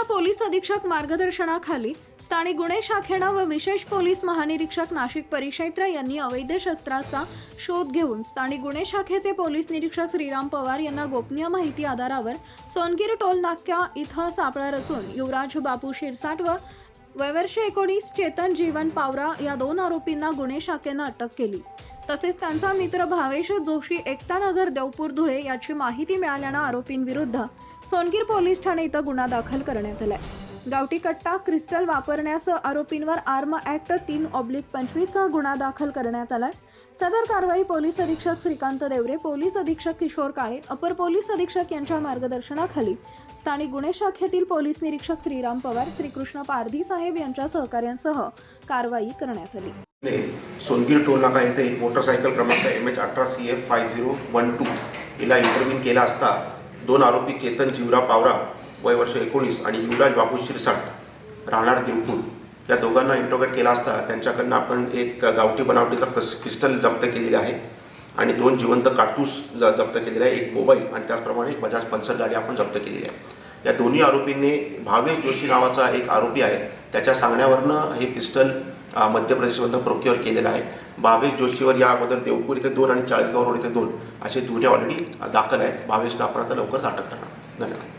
जिल्हा पोलीस अधीक्षक मार्गदर्शनाखाली स्थानिक गुन्हे शाखेनं व विशेष पोलीस महानिरीक्षक नाशिक परिक्षेत्र यांनी अवैध शस्त्राचा शोध घेऊन स्थानिक गुन्हे शाखेचे पोलीस निरीक्षक श्रीराम पवार यांना गोपनीय माहिती आधारावर सोनगीर टोल नाक्या इथं सापळा रचून युवराज बापू शिरसाट व वयवर्ष एकोणीस चेतन जीवन पावरा या दोन आरोपींना गुन्हे शाखेनं अटक केली. तसेच त्यांचा मित्र भावेश जोशी एकतानगर देवपूर धुळे याची माहिती मिळाल्यानं आरोपींविरुद्ध सोनगीर पोलीस ठाणे इथं गुन्हा दाखल करण्यात आलाय. गावठी कट्टा क्रिस्टल वापरण्यास आरोपींवर आर्म ऍक्ट तीन ऑब्लिक पंचवीस गुन्हा दाखल करण्यात आलाय. सदर कारवाई पोलीस अधीक्षक श्रीकांत देवरे पोलीस अधीक्षक किशोर काळे अपर पोलीस अधीक्षक यांच्या मार्गदर्शनाखाली. स्थानिक गुन्हे शाखेतील पोलीस निरीक्षक श्रीराम पवार श्रीकृष्ण पारधी साहेब यांच्या सहकार्यांसह कारवाई करण्यात आली. सोनगीर टोल नाका येथे मोटरसायकल क्रमांक एम एच अठरा C F five zero one two हिला इंटरव्ह्यू केला असता दोन आरोपी चेतन जीवरा पावरा वय वर्ष एकोणीस आणि युवराज बाबू शिरसाट राहणार देवपूर. या दोघांना इंट्रोगेट केला असता त्यांच्याकडनं आपण एक गावठी बनावटीचा कस पिस्टल जप्त केलेली आहे आणि दोन जिवंत काटूस ज जप्त केलेले आहे एक मोबाईल आणि त्याचप्रमाणे एक बजाज पल्सर गाडी आपण जप्त केलेली आहे. या दोन्ही आरोपींनी भावेश जोशी नावाचा एक आरोपी आहे. त्याच्या सांगण्यावरनं हे पिस्टल मध्य प्रदेशमधनं प्रोक्युअर केलेलं आहे. भावेश जोशीवर या अगोदर देवपूर इथे दोन आणि चाळीसगाव रोड इथे दोन असे गुन्हे ऑलरेडी दाखल आहेत. भावेशला आपण आता लवकरच अटक करणार धन्यवाद.